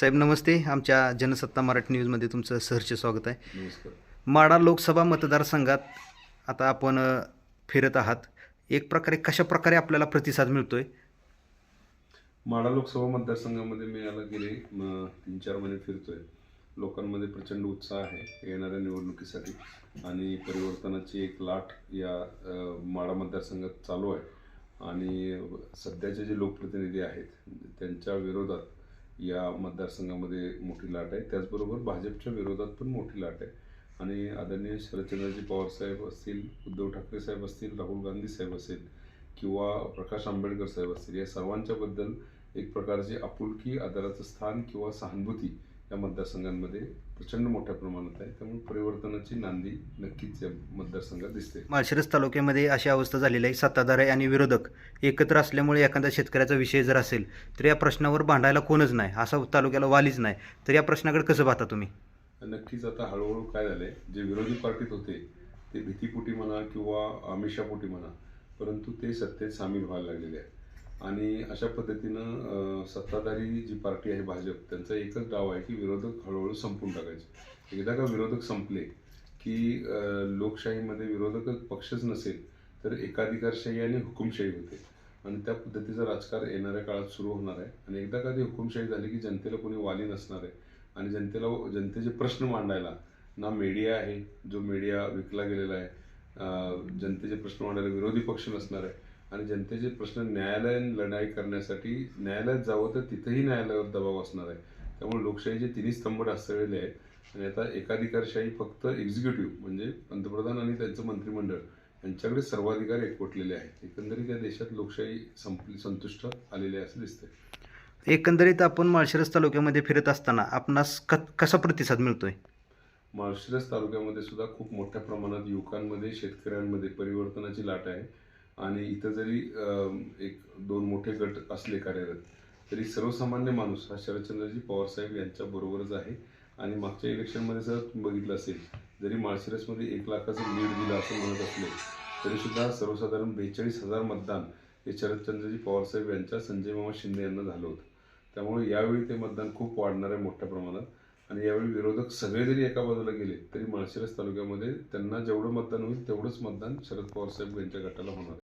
साहेब नमस्ते. आमच्या जनसत्ता मराठी न्यूजमध्ये तुमचं सहर्ष स्वागत आहे. माडा लोकसभा मतदारसंघात आता आपण फिरत आहात. एक प्रकारे कशा प्रकारे आपल्याला प्रतिसाद मिळतोय? माढा लोकसभा मतदारसंघामध्ये मी याला गेले तीन चार महिने फिरतोय. लोकांमध्ये प्रचंड उत्साह आहे येणाऱ्या निवडणुकीसाठी. आणि परिवर्तनाची एक लाट या माढा मतदारसंघात चालू आहे. आणि सध्याचे जे लोकप्रतिनिधी आहेत त्यांच्या विरोधात या मतदारसंघामध्ये मोठी लाट आहे. त्याचबरोबर भाजपच्या विरोधात पण मोठी लाट आहे. आणि आदरणीय शरदचंद्रजी पवार साहेब असतील उद्धव ठाकरे साहेब असतील राहुल गांधी साहेब असेल किंवा प्रकाश आंबेडकर साहेब असतील या सर्वांच्याबद्दल एक प्रकारची आपुलकी आदराचं स्थान किंवा सहानुभूती या मतदारसंघांमध्ये प्रचंड मोठ्या प्रमाणात आहे. त्यामुळे परिवर्तनाची नांदी नक्कीच या मतदारसंघात दिसते. माळशिरस तालुक्यामध्ये अशी अवस्था झालेली आहे. सत्ताधारी आणि विरोधक एकत्र असल्यामुळे एखाद्या शेतकऱ्याचा विषय जर असेल तर या प्रश्नावर भांडायला कोणच नाही. असा तालुक्याला वालीच नाही. तर या प्रश्नाकडे कसं पाहता तुम्ही? नक्कीच आता हळूहळू काय झालंय जे विरोधी पार्टीत होते ते भीतीपोटी म्हणा किंवा आमिषापोटी म्हणा परंतु ते सत्तेत सामील व्हायला लागलेले आहेत. आणि अशा पद्धतीनं सत्ताधारी जी पार्टी आहे भाजप त्यांचा एकच डाव आहे की विरोधक हळूहळू संपून टाकायचे. एकदा का विरोधक संपले की लोकशाहीमध्ये विरोधक पक्षच नसेल तर एकाधिकारशाही आणि हुकुमशाही होते. आणि त्या पद्धतीचं राजकारण येणाऱ्या काळात सुरू होणार आहे. आणि एकदा का ती हुकुमशाही झाली की जनतेला कोणी वाली नसणार आहे. आणि जनतेला जनतेचे प्रश्न मांडायला ना मीडिया आहे जो मीडिया विकला गेलेला आहे जनतेचे प्रश्न मांडायला विरोधी पक्ष नसणार आहे. आणि जनतेचे प्रश्न न्यायालयीन लढाई करण्यासाठी न्यायालयात जावं तर तिथेही न्यायालयावर दबाव असणार आहे. त्यामुळे लोकशाहीचे तिन्ही स्तंभ ढासळलेले आहेत. आणि आता एकाधिकारशाही फक्त एक्झिक्युटिव्ह म्हणजे पंतप्रधान आणि त्यांचं मंत्रिमंडळ यांच्याकडे सर्वाधिकार एकवटलेले आहेत. एकंदरीत या देशात लोकशाही संपली संतुष्ट आलेली आहे असं दिसतंय. एकंदरीत आपण माळशिरस तालुक्यामध्ये फिरत असताना आपणास क कसा प्रतिसाद मिळतोय? माळशिरस तालुक्यामध्ये सुद्धा खूप मोठ्या प्रमाणात युवकांमध्ये शेतकऱ्यांमध्ये परिवर्तनाची लाट आहे. आणि इथं जरी एक दोन मोठे गट असले कार्यरत तरी सर्वसामान्य माणूस हा शरदचंद्रजी पवारसाहेब यांच्या बरोबरच आहे. आणि मागच्या इलेक्शनमध्ये जर तुम्ही बघितलं असेल जरी माळशिरसमध्ये एक लाखाचं लीड दिलं असं म्हणत असले तरीसुद्धा सर्वसाधारण बेचाळीस हजार मतदान हे शरदचंद्रजी पवारसाहेब यांच्या संजय मामा शिंदे यांना झालं होतं. त्यामुळे यावेळी ते मतदान खूप वाढणार आहे मोठ्या प्रमाणात. आणि यावेळी विरोधक सगळे जरी एका बाजूला गेले तरी माळशिरस तालुक्यामध्ये त्यांना जेवढं मतदान होईल तेवढंच मतदान शरद पवार साहेब यांच्या गटाला होणार